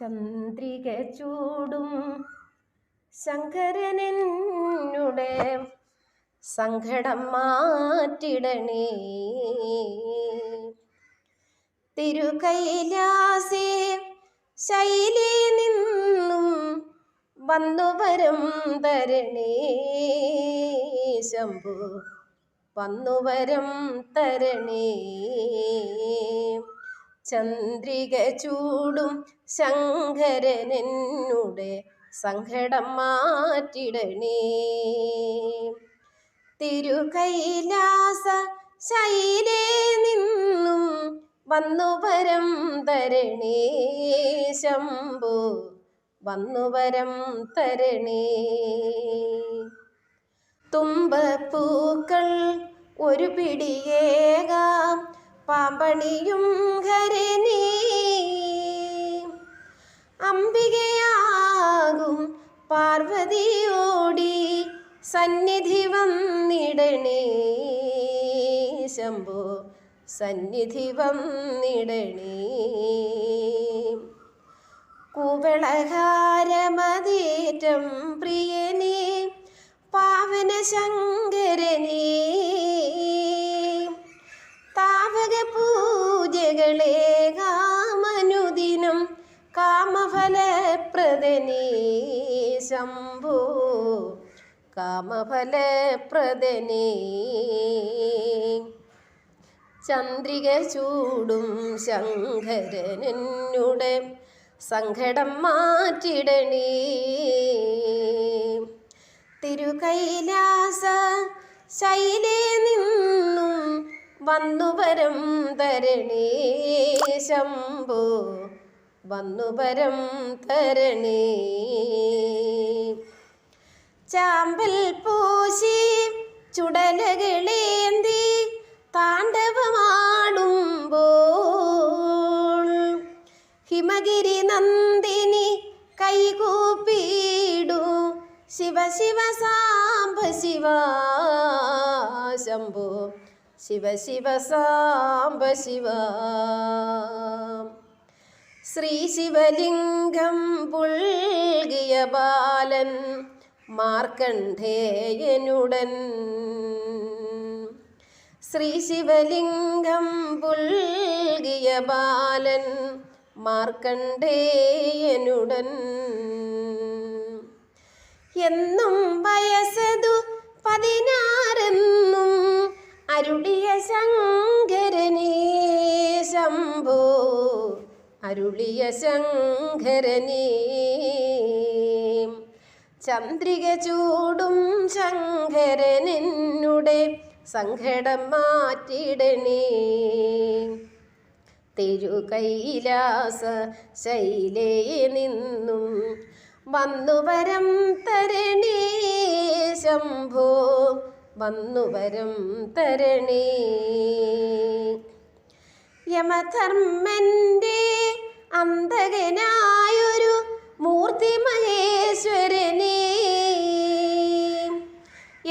ചന്ദ്രിക ചൂടും ശങ്കരനെന്നുടെ സങ്കടം മാറ്റിടണേ. തിരുകൈലാസേ ശൈലി നിന്നും വന്നു വരും തരണേ. ശംഭു വന്നുവരം തരണേ. ചന്ദ്രിക ചൂടും ശങ്കരനെന്നുടെ സങ്കടം മാറ്റിടണേ. തിരുകൈലാസ ശൈലേ നിന്നും വന്നു വരം തരണേ ശംഭു വന്നു വരം തരണേ. തുമ്പപ്പൂക്കൾ ഒരു പിടിയേകാം പാമ്പണിയും നീ. അംബികയാകും പാർവതിയോടി സന്നിധി വന്നിടണേ. ശംഭോ സന്നിധി വന്നിടണേ. കുവളഹാരമതേറ്റം പ്രിയനേ പാവന കാമഫലപ്രദനേ ശംഭു കാമഫലപ്രദനേ. ചന്ദ്രിക ചൂടും ശങ്കരനെന്നുടെ സങ്കടം മാറ്റിടണേ. തിരുകൈലാസ ശൈലേ നിന്നും വന്നുവരം തരണേ ശംഭോ. വന്നുവരം തരണേ. ചാമ്പൽ പൂശി ചുടലകളേന്തി താണ്ഡവമാടുമ്പോൾ ഹിമഗിരി നന്ദിനി കൈകൂപ്പിടു ശിവ ശിവ സാംബ ശിവ ശംഭോ. ശിവ ശിവ സാംബ ശിവ. ശ്രീ ശിവലിംഗം പുൽകിയ ബാലൻ മാർക്കണ്ഠേയനുടൻ. ശ്രീ ശിവലിംഗം പുൽകിയ ബാലൻ മാർക്കണ്ഠേയനുടൻ. എന്നും വയസ്സതു പതിനാറെന്നും അരുളിയ ശങ്കരനേ ശംഭോ അരുളിയ ശങ്കരനീ ചന്ദ്രിക ചൂടും ശങ്കരനെന്നുടെ സങ്കടം മാറ്റിടണേ. തിരുകൈലാസ ശൈലേ നിന്നും വന്നുവരം തരണേ ശംഭോ വന്നുവരം തരണേ. യമധർമ്മന്റെ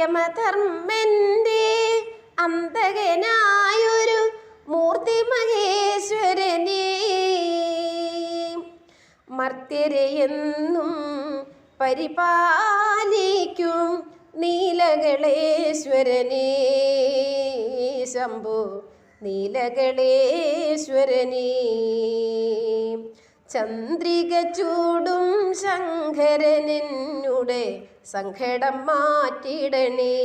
യമധർമ്മന്റെ അന്തകനായൊരു മൂർത്തി മഹേശ്വരനെ. മർത്യരെയെന്നും പരിപാലിക്കും നീലകളേശ്വരനെ. ശംഭു നീലകളേശ്വരനെ. ചന്ദ്രിക ചൂടും ശങ്കരനെന്നുടെ സങ്കടം മാറ്റിടണേ.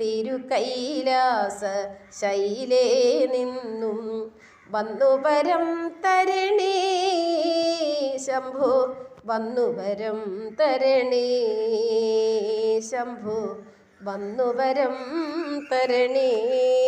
തിരുകൈലാസ ശൈലേ നിന്നും വന്നുപരം തരണേ. ശംഭു വന്നുപരം തരണേ. ശംഭു വന്നുപരം തരണേ.